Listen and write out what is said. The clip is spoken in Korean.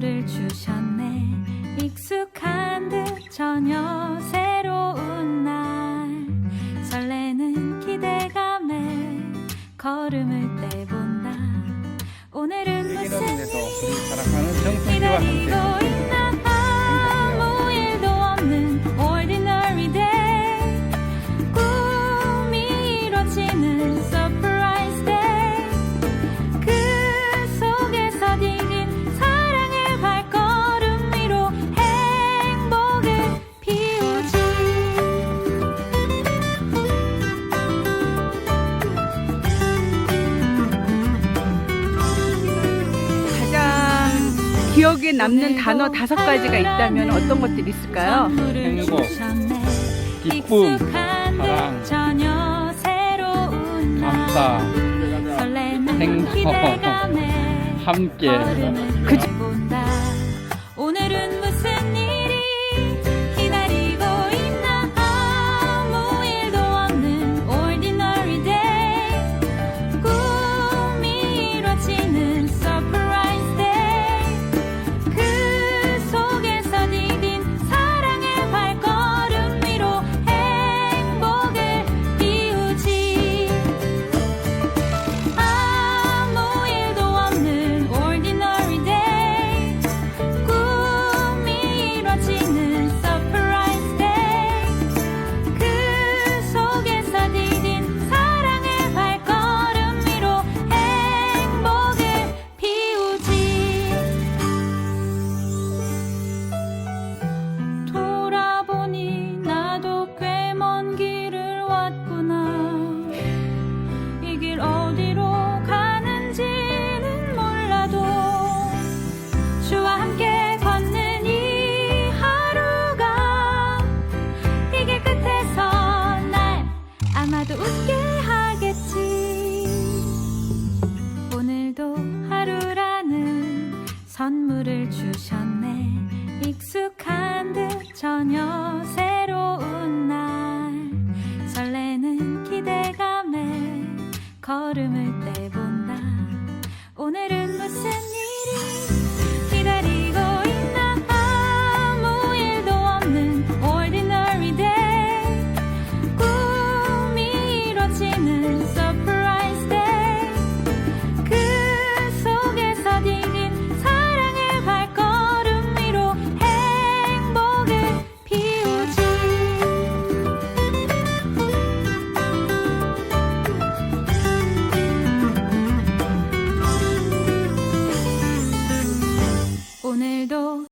선물을 주셨네. 익숙한 듯 전혀 새로운 날. 설레는 기대감에 걸음을 떼본다. 오늘은 무슨 일이 기다리고 기억에 남는 단어 다섯 가지가 있다면 어떤 것들이 있을까요? 네, 행복, 기쁨, 사랑, 감사, 행복, 함께. 그죠? caught him in